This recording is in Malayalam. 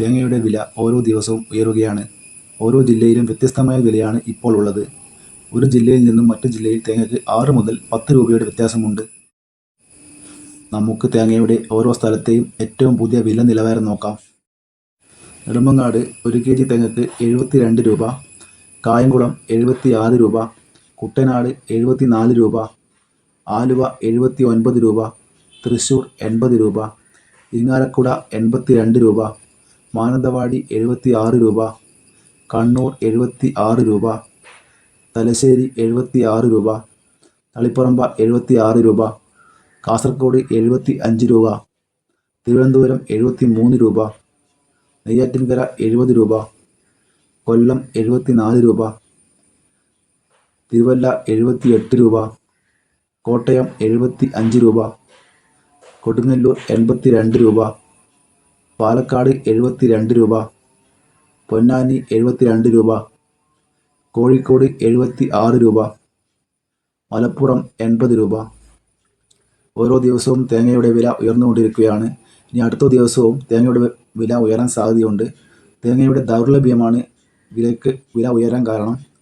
തേങ്ങയുടെ വില ഓരോ ദിവസവും ഉയരുകയാണ്. ഓരോ ജില്ലയിലും വ്യത്യസ്തമായ വിലയാണ് ഇപ്പോൾ ഉള്ളത്. ഒരു ജില്ലയിൽ നിന്നും മറ്റു ജില്ലയിൽ തേങ്ങയ്ക്ക് ആറ് മുതൽ പത്ത് രൂപയുടെ വ്യത്യാസമുണ്ട്. നമുക്ക് തേങ്ങയുടെ ഓരോ സ്ഥലത്തെയും ഏറ്റവും പുതിയ വില നിലവാരം നോക്കാം. നെടുമങ്ങാട് ഒരു കെ. ജി തേങ്ങയ്ക്ക് എഴുപത്തിരണ്ട് രൂപ, കായംകുളം എഴുപത്തി ആറ് രൂപ, കുട്ടനാട് എഴുപത്തി നാല് രൂപ, ആലുവ എഴുപത്തി ഒൻപത് രൂപ, തൃശ്ശൂർ എൺപത് രൂപ, ഇരിങ്ങാലക്കുട എൺപത്തി രണ്ട് രൂപ, മാനന്തവാടി എഴുപത്തി ആറ് രൂപ, കണ്ണൂർ എഴുപത്തി ആറ് രൂപ, തലശ്ശേരി എഴുപത്തി ആറ് രൂപ, തളിപ്പറമ്പ എഴുപത്തി ആറ് രൂപ, കാസർഗോഡ് എഴുപത്തി അഞ്ച് രൂപ, തിരുവനന്തപുരം എഴുപത്തി മൂന്ന് രൂപ, നെയ്യാറ്റിൻകര എഴുപത് രൂപ, കൊല്ലം എഴുപത്തിനാല് രൂപ, തിരുവല്ല എഴുപത്തി എട്ട് രൂപ, കോട്ടയം എഴുപത്തി അഞ്ച് രൂപ, കൊടുങ്ങല്ലൂർ എൺപത്തി രണ്ട് രൂപ, പാലക്കാട് എഴുപത്തിരണ്ട് രൂപ, പൊന്നാനി എഴുപത്തിരണ്ട് രൂപ, കോഴിക്കോട് എഴുപത്തി ആറ് രൂപ, മലപ്പുറം എൺപത് രൂപ. ഓരോ ദിവസവും തേങ്ങയുടെ വില ഉയർന്നുകൊണ്ടിരിക്കുകയാണ്. ഇനി അടുത്ത ദിവസവും തേങ്ങയുടെ വില ഉയരാൻ സാധ്യതയുണ്ട്. തേങ്ങയുടെ ദൗർലഭ്യമാണ് വിലയ്ക്ക് വില ഉയരാൻ കാരണം.